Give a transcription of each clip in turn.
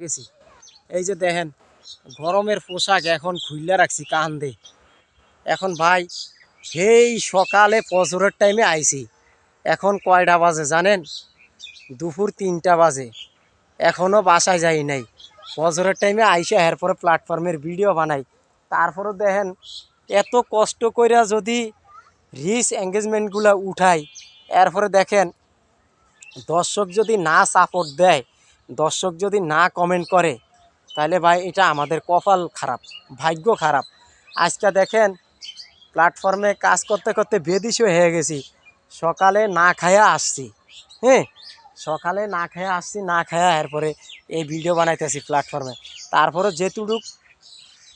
গেছি এই যে দেখেন, গরমের পোশাক এখন খুললে রাখছি কান্দে। এখন ভাই, সেই সকালে ফজরের টাইমে আইছি। এখন কয়টা বাজে জানেন? দুপুর তিনটা বাজে। এখনও বাসায় যাই নাই। ফজরের টাইমে আইসা এরপরে প্ল্যাটফর্মের ভিডিও বানাই। তারপরেও দেখেন, এত কষ্ট কইরা যদি রিচ এঙ্গেজমেন্টগুলো উঠাই, এরপরে দেখেন, দর্শক যদি না সাপোর্ট দেয় দর্শক যদি না কমেন্ট করে, তাহলে ভাই এটা আমাদের কপাল খারাপ, ভাগ্য খারাপ। আজকে দেখেন প্ল্যাটফর্মে কাজ করতে করতে বেদিস হয়ে গেছি। সকালে না খায়া আসছি হ্যাঁ? সকালে না খায়া আসছি, না খায়া এরপরে এই ভিডিও বানাইতেছি প্ল্যাটফর্মে তারপরে যেটুকুক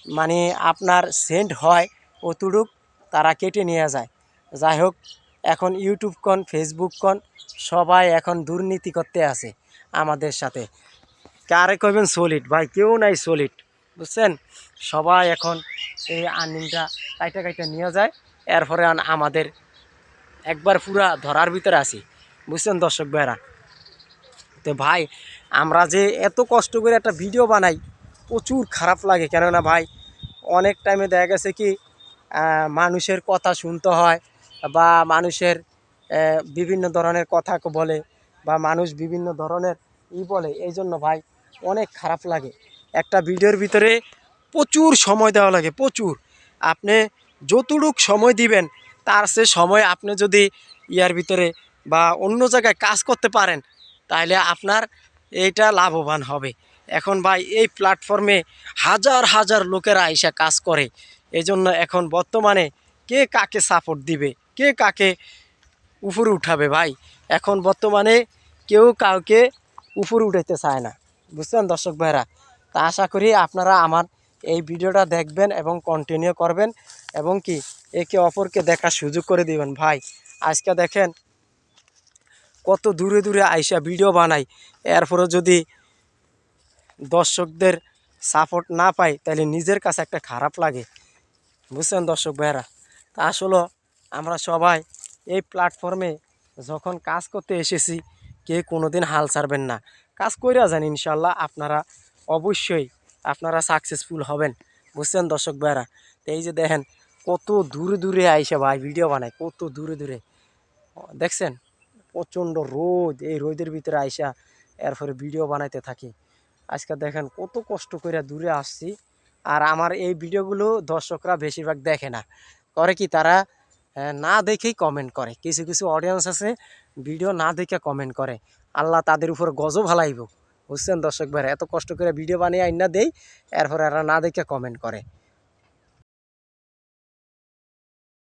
মানে আপনার সেন্ড হয়, অতটুক তারা কেটে নিয়ে যায়। যাই হোক, এখন ইউটিউব কন ফেসবুক কন, সবাই এখন দুর্নীতি করতে আছে। আমাদের সাথে। কারে কইবেন সলিড ভাই, কেউ নাই সলিড বুঝছেন? সবাই এখন এই আর্নিংটা কাইটা কাইটা নিয়ে যায়, এরপরে আমাদের একবার পুরা ধরার ভিতরে আছি, বুঝছেন দর্শক ভাইরা তো ভাই, আমরা যে এত কষ্ট করে একটা ভিডিও বানাই, প্রচুর খারাপ লাগে, কেননা ভাই, অনেক টাইমে দেখা গেছে কি মানুষের কথা শুনতে হয় বা মানুষের বিভিন্ন ধরনের কথা বলে বা মানুষ বিভিন্ন ধরনের ই বলে, এই জন্য ভাই অনেক খারাপ লাগে। একটা ভিডিওর ভিতরে প্রচুর সময় দেওয়া লাগে, প্রচুর। আপনি যতটুক সময় দিবেন, তার সে সময় আপনি যদি ইয়ার ভিতরে বা অন্য জায়গায় কাজ করতে পারেন, তাহলে আপনার এইটা লাভবান হবে। এখন ভাই, এই প্ল্যাটফর্মে হাজার হাজার লোকেরা আইসা কাজ করে। এই জন্য এখন বর্তমানে কে কাকে সাপোর্ট দিবে, কে কাকে উপরে উঠাবে ভাই? এখন বর্তমানে কেউ কাউকে উপরে উঠাইতে চায় না। বুঝছেন দর্শক ভাইরা তা আশা করি আপনারা আমার এই ভিডিওটা দেখবেন এবং কন্টিনিউ করবেন এবং কি একে অপরকে দেখার সুযোগ করে দিবেন। ভাই, আজকে দেখেন কত দূরে দূরে আইসা ভিডিও বানাই। এরপরে যদি দর্শকদের সাপোর্ট না পাই, তাহলে নিজের কাছে একটা খারাপ লাগে। বুঝছেন দর্শক ভাইরা তা আসলে আমরা সবাই এই প্ল্যাটফর্মে যখন কাজ করতে এসেছি কে কোনো দিন হাল ছাড়বেন না। কাজ কইরা যান ইনশাল্লাহ আপনারা অবশ্যই আপনারা সাকসেসফুল হবেন। বুঝছেন দর্শক ভাইরা তো এই যে দেখেন কত দূরে দূরে আইসা ভাই ভিডিও বানায় কত দূরে দূরে। দেখছেন? প্রচণ্ড রোদ এই রোদের ভিতরে আইসা এরপরে ভিডিও বানাইতে থাকি। আজকে দেখেন কত কষ্ট করে দূরে আসছি। আর আমার এই ভিডিওগুলো দর্শকরা বেশিরভাগ দেখে না। করে কি তারা আহ, না দেখেই কমেন্ট করে। কিছু কিছু অডিয়েন্স আছে ভিডিও না দেখে কমেন্ট করে। আল্লাহ তাদের উপর গজও হালাইব। বুঝছেন দর্শক ভাইরা? এত কষ্ট করে ভিডিও বানিয়ে আইনা দেই, এরপরে এরা না দেখে কমেন্ট করে।